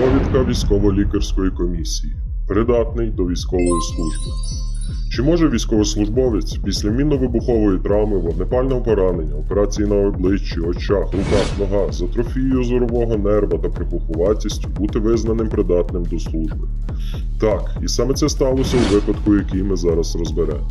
Довідка військово-лікарської комісії. Придатний до військової служби. Чи може військовослужбовець після мінно-вибухової травми, вогнепального поранення, операції на обличчі, очах, руках, ногах, з атрофією зорового нерва та припухуватістю бути визнаним придатним до служби? Так, і саме це сталося у випадку, який ми зараз розберемо.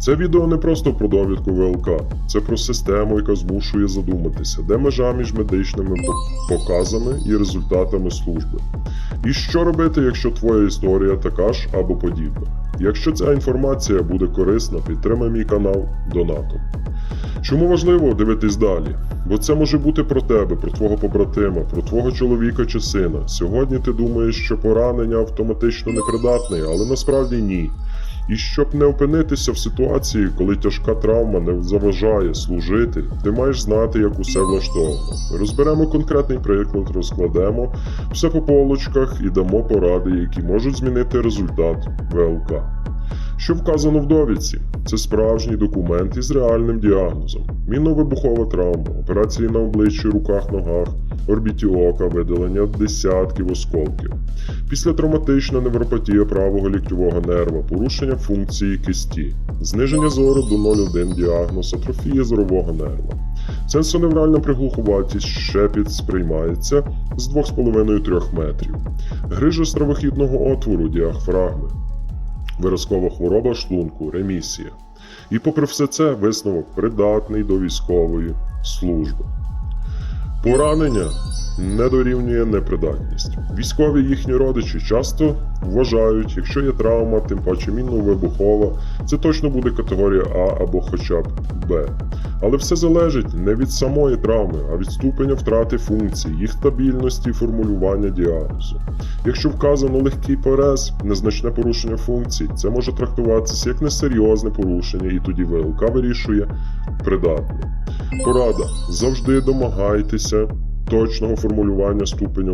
Це відео не просто про довідку ВЛК, це про систему, яка змушує задуматися, де межа між медичними показами і результатами служби. І що робити, якщо твоя історія така ж або подібна. Якщо ця інформація буде корисна, підтримай мій канал донатом. Чому важливо дивитись далі? Бо це може бути про тебе, про твого побратима, про твого чоловіка чи сина. Сьогодні ти думаєш, що поранення автоматично непридатне, але насправді ні. І щоб не опинитися в ситуації, коли тяжка травма не заважає служити, ти маєш знати, як усе влаштовано. Розберемо конкретний приклад, розкладемо все по полочках і дамо поради, які можуть змінити результат ВЛК. Що вказано в довідці? Це справжній документ із реальним діагнозом: мінно-вибухова травма, операції на обличчі, руках, ногах, орбіті ока, видалення десятків осколків. Післятравматична невропатія правого ліктьового нерва, порушення функції кисті, зниження зору до 0,1 діагноз, атрофія зорового нерва. Сенсоневральна приглухуватість шепіт сприймається з 2,5-3 метрів. Грижа стравохідного отвору діафрагми, виразкова хвороба шлунку, ремісія. І попри все це, висновок придатний до військової служби. Поранення не дорівнює непридатність. Військові їхні родичі часто вважають, якщо є травма, тим паче мінно-вибухова, це точно буде категорія А або хоча б Б. Але все залежить не від самої травми, а від ступеня втрати функцій, їх стабільності і формулювання діагнозу. Якщо вказано легкий порез, незначне порушення функцій, це може трактуватися як несерйозне порушення, і тоді ВЛК вирішує придатне. Порада: завжди домагайтеся точного формулювання ступеня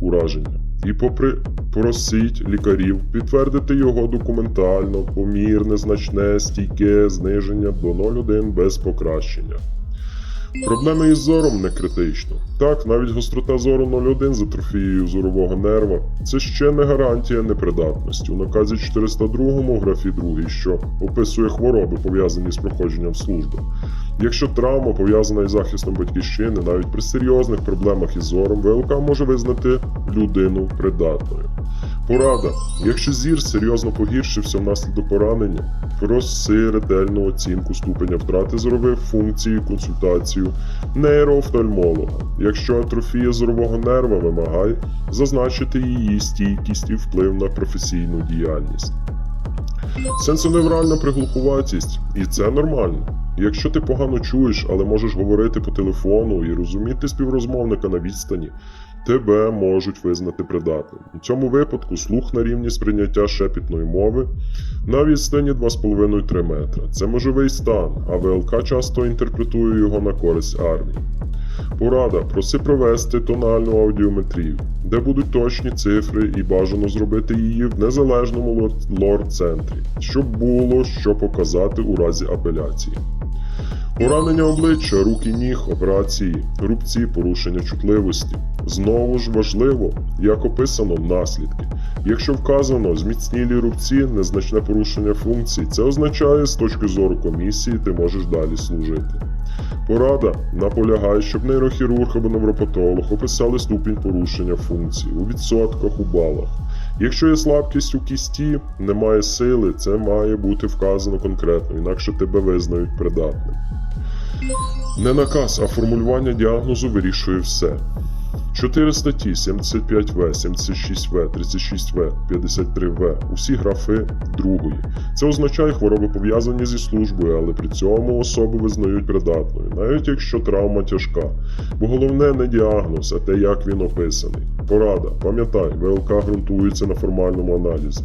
ураження. І попри просіть лікарів підтвердити його документально, помірне, значне, стійке зниження до 0,1 без покращення. Проблеми із зором не критично. Так, навіть гострота зору 0,1 з атрофією зорового нерва це ще не гарантія непридатності. У наказі 402 в графі 2, що описує хвороби, пов'язані з проходженням служби. Якщо травма пов'язана із захистом батьківщини, навіть при серйозних проблемах із зором, ВЛК може визнати людину придатною. Порада: якщо зір серйозно погіршився внаслідок поранення, проси ретельну оцінку ступеня втрати зорових функцій, консультацію нейроофтальмолога. Якщо атрофія зорового нерва вимагає зазначити її стійкість і вплив на професійну діяльність. Сенсоневральна приглухуватість, і це нормально. Якщо ти погано чуєш, але можеш говорити по телефону і розуміти співрозмовника на відстані, тебе можуть визнати придатним. У цьому випадку слух на рівні сприйняття шепітної мови на відстані 2,5-3 метра. Це можливий стан, а ВЛК часто інтерпретує його на користь армії. Порада: проси провести тональну аудіометрію, де будуть точні цифри, і бажано зробити її в незалежному лор- лор-центрі, щоб було що показати у разі апеляції. Поранення обличчя, рук і ніг, операції, рубці, порушення чутливості. Знову ж важливо, як описано наслідки. Якщо вказано зміцнілі рубці, незначне порушення функцій, це означає з точки зору комісії ти можеш далі служити. Порада наполягає, щоб нейрохірург або невропатолог описали ступінь порушення функцій у відсотках у балах. Якщо є слабкість у кісті, немає сили, це має бути вказано конкретно, інакше тебе визнають придатним. Не наказ, а формулювання діагнозу вирішує все. Чотири статті 75В, 76В, 36В, 53В, усі графи другої. Це означає хвороби пов'язані зі службою, але при цьому особу визнають придатною, навіть якщо травма тяжка. Бо головне не діагноз, а те, як він описаний. Порада, пам'ятай, ВЛК ґрунтується на формальному аналізі.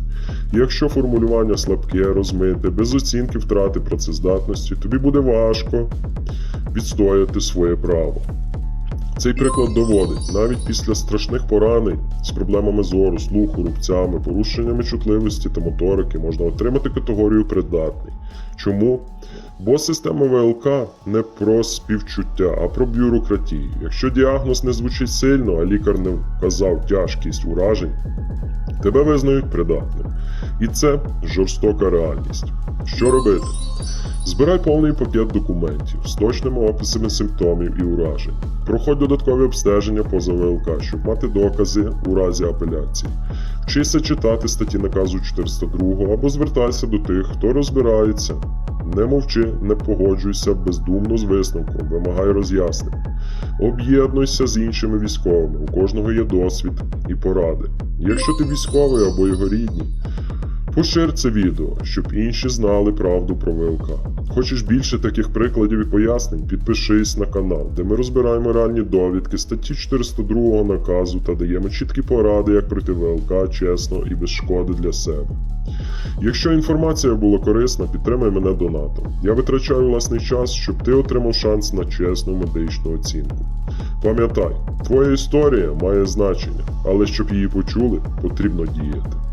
Якщо формулювання слабке, розмите, без оцінки втрати працездатності, тобі буде важко відстояти своє право. Цей приклад доводить, навіть після страшних поранень з проблемами зору, слуху, рубцями, порушеннями чутливості та моторики можна отримати категорію придатний. Чому? Бо система ВЛК не про співчуття, а про бюрократію. Якщо діагноз не звучить сильно, а лікар не вказав тяжкість уражень, тебе визнають придатним. І це жорстока реальність. Що робити? Збирай повний пакет документів з точними описами симптомів і уражень. Проходь додаткові обстеження поза ВЛК, щоб мати докази у разі апеляції. Вчися читати статті наказу 402 або звертайся до тих, хто розбирається. Не мовчи, не погоджуйся бездумно з висновком, вимагай роз'яснень. Об'єднуйся з іншими військовими, у кожного є досвід і поради. Якщо ти військовий або його рідні, Пошир це відео, щоб інші знали правду про ВЛК. Хочеш більше таких прикладів і пояснень? Підпишись на канал, де ми розбираємо реальні довідки статті 402 наказу та даємо чіткі поради, як пройти ВЛК чесно і без шкоди для себе. Якщо інформація була корисна, підтримай мене донатом. Я витрачаю власний час, щоб ти отримав шанс на чесну медичну оцінку. Пам'ятай, твоя історія має значення, але щоб її почули, потрібно діяти.